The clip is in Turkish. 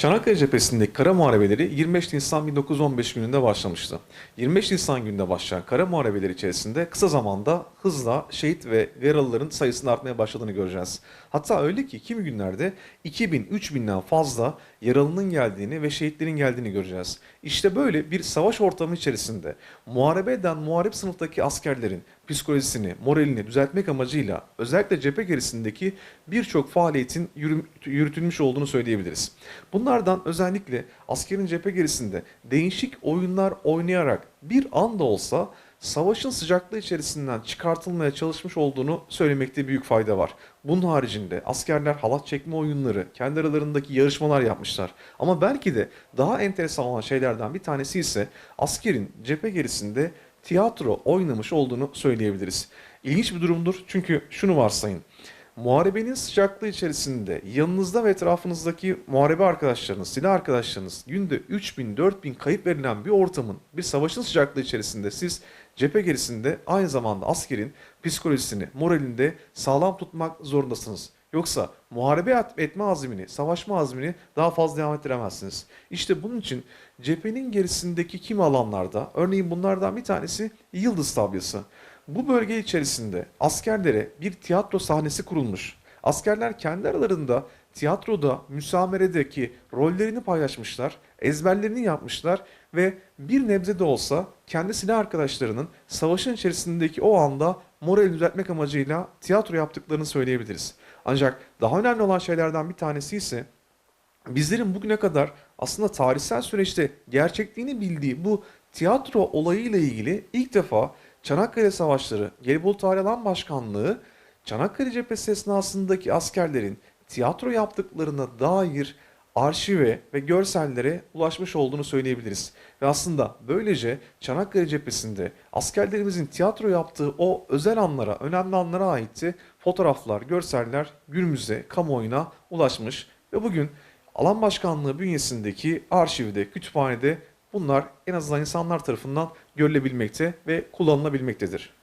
Çanakkale cephesindeki kara muharebeleri 25 Nisan 1915 gününde başlamıştı. 25 Nisan gününde başlayan kara muharebeleri içerisinde kısa zamanda hızla şehit ve yaralıların sayısının artmaya başladığını göreceğiz. Hatta öyle ki kimi günlerde 2000-3000'den fazla yaralının geldiğini ve şehitlerin geldiğini göreceğiz. İşte böyle bir savaş ortamı içerisinde muharebe eden muharip sınıftaki askerlerin psikolojisini, moralini düzeltmek amacıyla özellikle cephe gerisindeki birçok faaliyetin yürü- yürütülmüş olduğunu söyleyebiliriz. Bunlardan özellikle askerin cephe gerisinde değişik oyunlar oynayarak bir anda olsa savaşın sıcaklığı içerisinden çıkartılmaya çalışmış olduğunu söylemekte büyük fayda var. Bunun haricinde askerler halat çekme oyunları, kendi aralarındaki yarışmalar yapmışlar. Ama belki de daha enteresan olan şeylerden bir tanesi ise askerin cephe gerisinde tiyatro oynamış olduğunu söyleyebiliriz. İlginç bir durumdur çünkü şunu varsayın. Muharebenin sıcaklığı içerisinde yanınızda ve etrafınızdaki muharebe arkadaşlarınız, silah arkadaşlarınız günde 3000 4000 kayıp verilen bir ortamın, bir savaşın sıcaklığı içerisinde siz cephe gerisinde aynı zamanda askerin psikolojisini, moralinde sağlam tutmak zorundasınız. Yoksa muharebe et- etme azmini, savaşma azmini daha fazla devam ettiremezsiniz. İşte bunun için cephenin gerisindeki kimi alanlarda, örneğin bunlardan bir tanesi Yıldız Tabyası. Bu bölge içerisinde askerlere bir tiyatro sahnesi kurulmuş. Askerler kendi aralarında tiyatroda, müsameredeki rollerini paylaşmışlar, ezberlerini yapmışlar ve bir nebze de olsa kendi silah arkadaşlarının savaşın içerisindeki o anda morali düzeltmek amacıyla tiyatro yaptıklarını söyleyebiliriz. Ancak daha önemli olan şeylerden bir tanesi ise bizlerin bugüne kadar aslında tarihsel süreçte gerçekliğini bildiği bu tiyatro olayıyla ilgili ilk defa Çanakkale Savaşları Gelibolu Alan Başkanlığı Çanakkale cephesi esnasındaki askerlerin tiyatro yaptıklarına dair arşive ve görsellere ulaşmış olduğunu söyleyebiliriz. Ve aslında böylece Çanakkale cephesinde askerlerimizin tiyatro yaptığı o özel anlara, önemli anlara aitti fotoğraflar, görseller günümüze, kamuoyuna ulaşmış ve bugün alan başkanlığı bünyesindeki arşivde, kütüphanede bunlar en azından insanlar tarafından görülebilmekte ve kullanılabilmektedir.